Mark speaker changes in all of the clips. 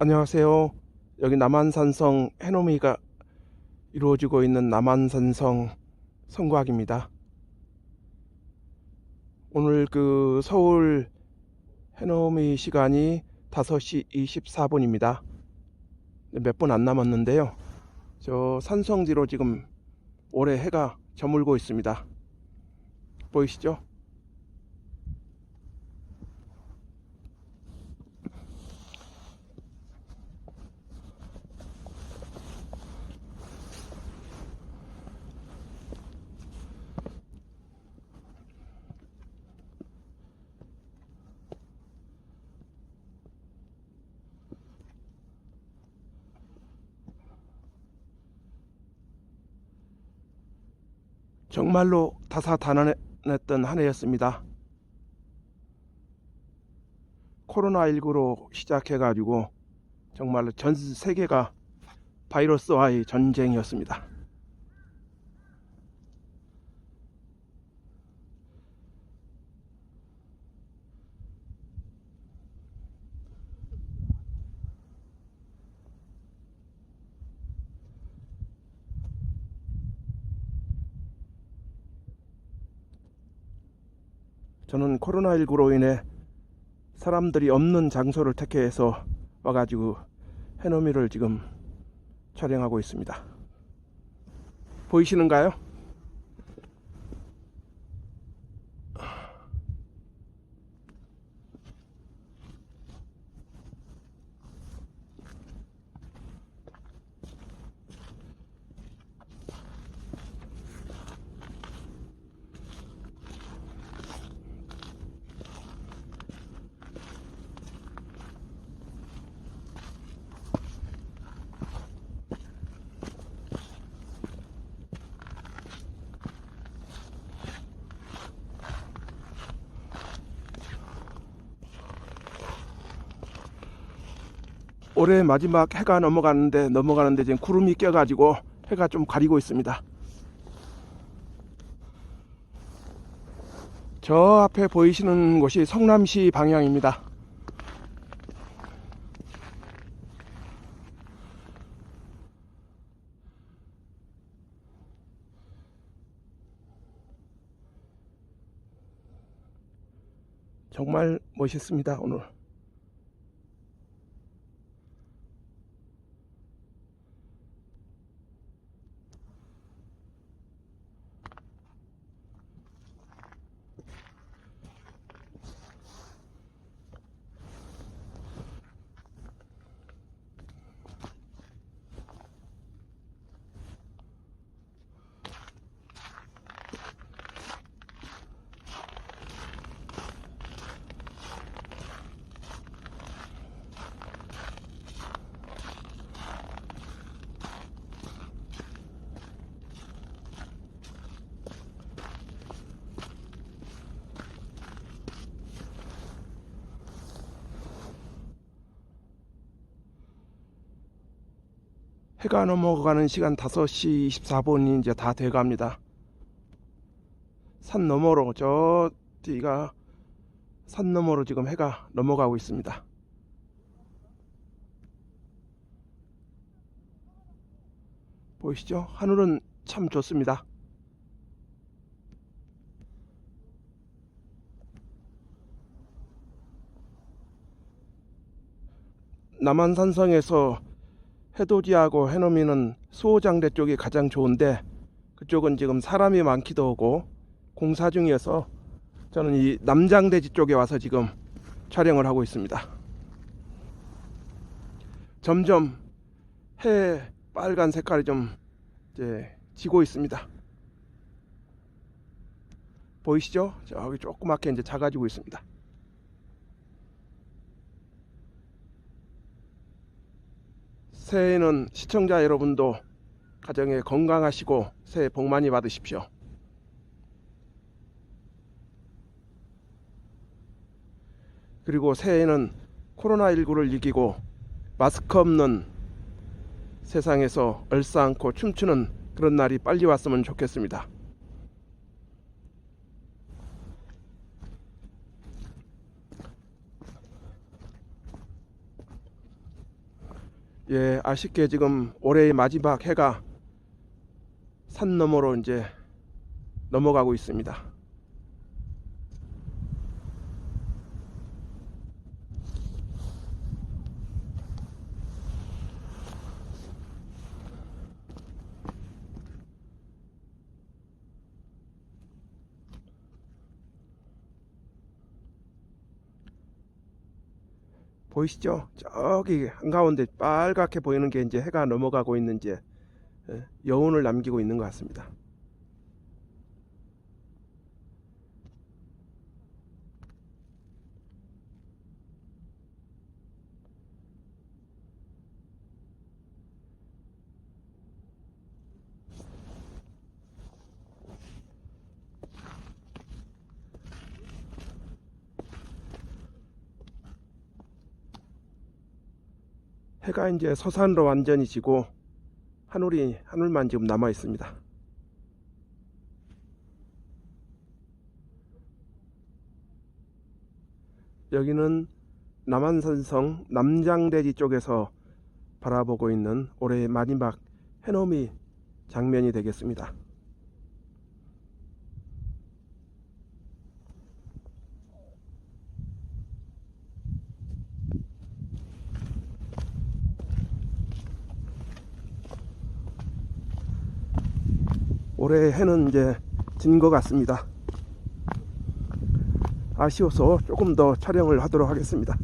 Speaker 1: 안녕하세요. 여기 남한산성 해넘이가 이루어지고 있는 남한산성 성곽입니다. 오늘 그 서울 해넘이 시간이 5시 24분입니다. 몇 분 안 남았는데요. 저 산성 뒤로 지금 올해 해가 저물고 있습니다. 보이시죠? 정말로 다사다난했던 한 해였습니다. 코로나19로 시작해가지고 정말로 전 세계가 바이러스와의 전쟁이었습니다. 저는 코로나19로 인해 사람들이 없는 장소를 택해서 와가지고 해넘이를 지금 촬영하고 있습니다. 보이시는가요? 올해 마지막 해가 넘어가는데 넘어가는데 지금 구름이 껴가지고 해가 좀 가리고 있습니다. 저 앞에 보이시는 곳이 성남시 방향입니다. 정말 멋있습니다, 오늘. 해가 넘어가는 시간 5시 24분이 이제 다 돼갑니다. 산 너머로 저 뒤가 산 너머로 지금 해가 넘어가고 있습니다. 보이시죠? 하늘은 참 좋습니다. 남한산성에서 해돋이하고 해넘이는 수호장대 쪽이 가장 좋은데 그쪽은 지금 사람이 많기도 하고 공사 중이어서 저는 이 남장대지 쪽에 와서 지금 촬영을 하고 있습니다. 점점 해 빨간 색깔이 좀 이제 지고 있습니다. 보이시죠? 저기 조그맣게 이제 작아지고 있습니다. 새해에는 시청자 여러분도 가정에 건강하시고 새해 복 많이 받으십시오. 그리고 새해에는 코로나19를 이기고 마스크 없는 세상에서 얼싸안고 춤추는 그런 날이 빨리 왔으면 좋겠습니다. 예, 아쉽게 지금 올해의 마지막 해가 산 너머로 이제 넘어가고 있습니다. 보이시죠? 저기 한가운데 빨갛게 보이는 게 이제 해가 넘어가고 있는 이제 예, 여운을 남기고 있는 것 같습니다. 해가 이제 서산으로 완전히 지고 하늘이 하늘만 지금 남아 있습니다. 여기는 남한산성 남장대지 쪽에서 바라보고 있는 올해의 마지막 해넘이 장면이 되겠습니다. 올해 해는 이제 진 것 같습니다. 아쉬워서 조금 더 촬영을 하도록 하겠습니다.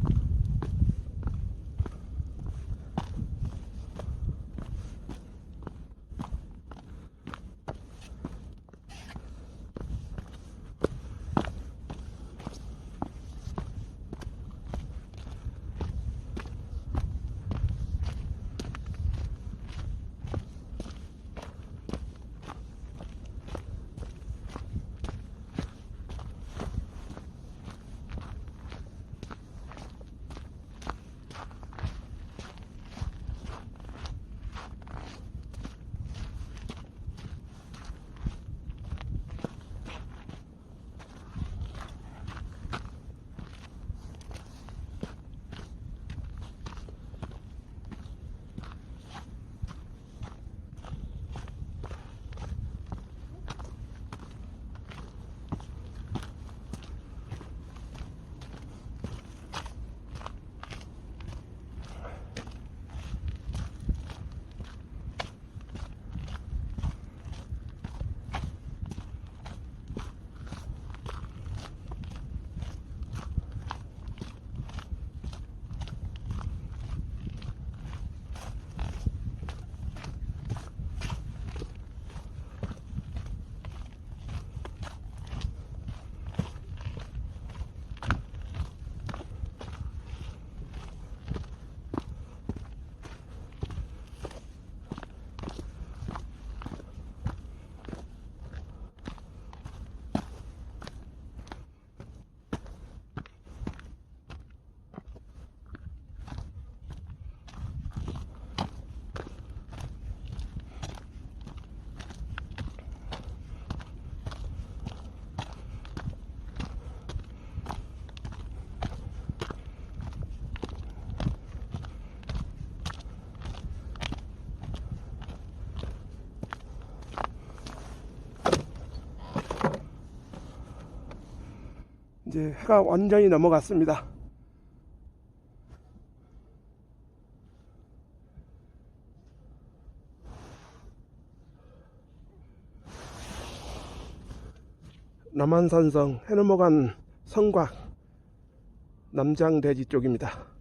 Speaker 1: 이제 해가 완전히 넘어갔습니다. 남한산성 해 넘어간 성곽 남장대지 쪽입니다.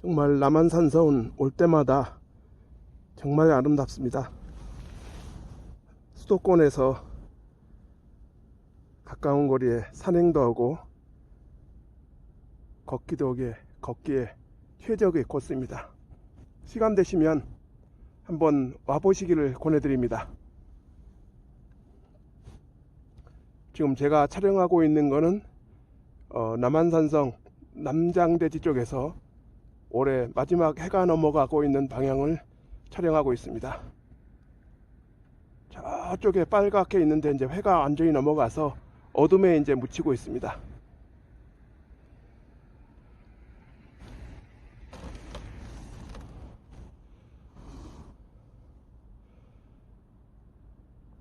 Speaker 1: 정말 남한산성은 올 때마다 정말 아름답습니다. 수도권에서 가까운 거리에 산행도 하고 걷기도 하게 걷기에 최적의 코스입니다. 시간 되시면 한번 와보시기를 권해드립니다. 지금 제가 촬영하고 있는 거는 어, 남한산성 남장대지 쪽에서 올해 마지막 해가 넘어가고 있는 방향을 촬영하고 있습니다. 저쪽에 빨갛게 있는데 이제 해가 완전히 넘어가서 어둠에 이제 묻히고 있습니다.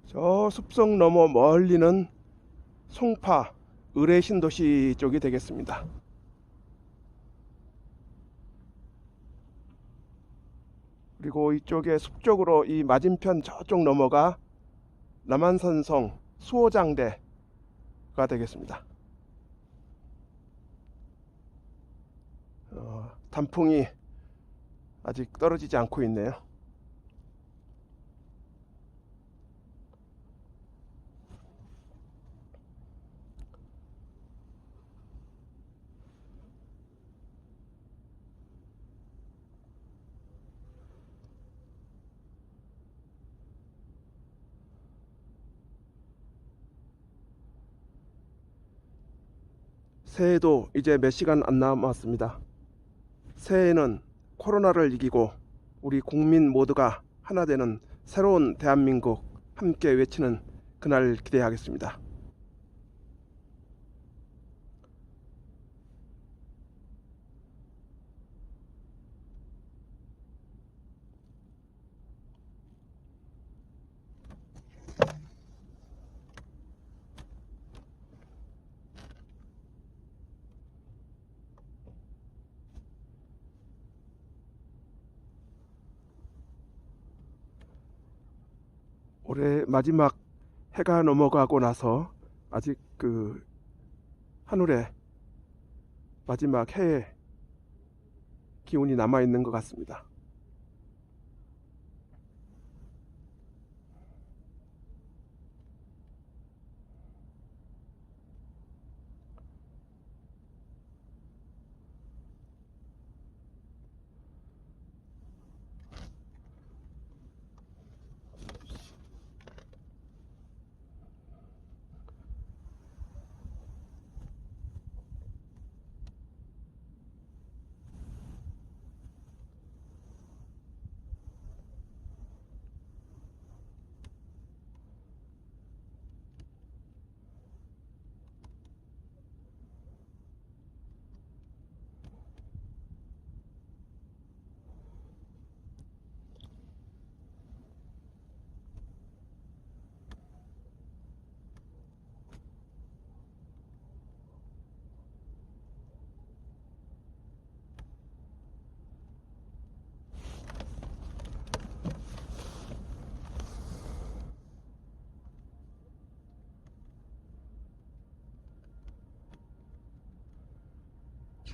Speaker 1: 저 숲속 너머 멀리는 송파 의뢰신도시 쪽이 되겠습니다. 그리고 이쪽에 숲 쪽으로 이 맞은편 저쪽 넘어가 남한산성 수호장대가 되겠습니다. 어, 단풍이 아직 떨어지지 않고 있네요. 새해도 이제 몇 시간 안 남았습니다. 새해에는 코로나를 이기고 우리 국민 모두가 하나 되는 새로운 대한민국 함께 외치는 그날 기대하겠습니다. 올해 마지막 해가 넘어가고 나서 아직 그 하늘에 마지막 해의 기운이 남아 있는 것 같습니다.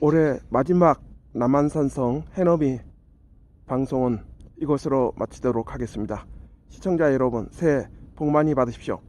Speaker 1: 올해 마지막 남한산성 해넘이 방송은 이것으로 마치도록 하겠습니다. 시청자 여러분 새해 복 많이 받으십시오.